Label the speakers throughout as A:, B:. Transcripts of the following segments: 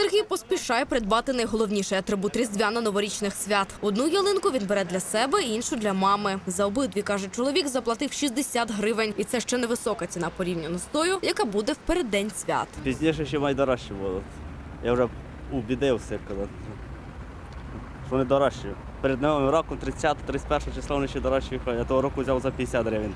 A: Сергій поспішає придбати найголовніший атрибут різдвяно-новорічних свят. Одну ялинку він бере для себе, іншу для мами. За обидві каже чоловік, заплатив 60 гривень, і це ще невисока ціна порівняно з тою, яка буде в переддень свят.
B: Пізніше ще майдорожче було. Я вже убідився, коли що вони дорожчі. Перед новим роком 30-31 числа вони ще дорожчі. Я того року взяв за 50 гривень.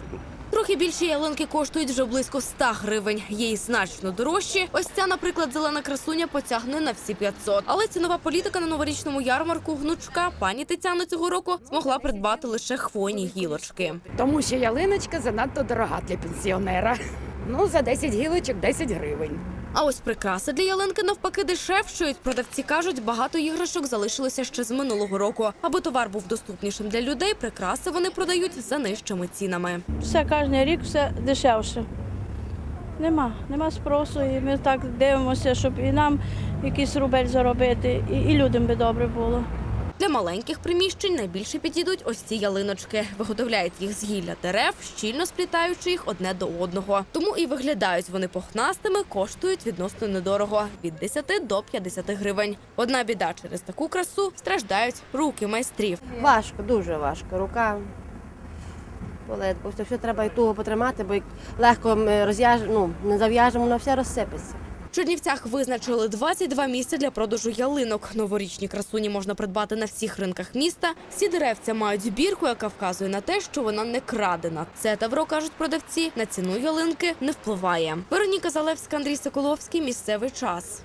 A: Трохи більші ялинки коштують вже близько 100 гривень. Є й значно дорожчі. Ось ця, наприклад, зелена красуня потягне на всі 500. Але цінова політика на новорічному ярмарку гнучка пані Тетяна цього року змогла придбати лише хвойні гілочки.
C: Тому що ялиночка занадто дорога для пенсіонера. Ну, за 10 гілочок 10 гривень.
A: А ось прикраси для ялинки навпаки дешевшують. Продавці кажуть, багато іграшок залишилося ще з минулого року. Аби товар був доступнішим для людей, прикраси вони продають за нижчими цінами.
D: Все кожен рік все дешевше. Нема, нема спросу, і ми так дивимося, щоб і нам якийсь рубель заробити, і, і людям би добре було.
A: Для маленьких приміщень найбільше підійдуть ось ці ялиночки. Виготовляють їх з гілля дерев, щільно сплітаючи їх одне до одного. Тому і виглядають вони похнастими, коштують відносно недорого від 10 до 50 гривень. Одна біда через таку красу страждають руки майстрів.
E: Важко, дуже важко. Рука болить, бо все треба і туго потримати, бо легко ми роз'яж... ну, не зав'яжемо, воно все розсипеться.
A: В Чернівцях визначили 22 місця для продажу ялинок. Новорічні красуні можна придбати на всіх ринках міста. Всі деревця мають збірку, яка вказує на те, що вона не крадена. Це тавро кажуть продавці. На ціну ялинки не впливає. Вероніка Залевська, Андрій Соколовський. Місцевий час.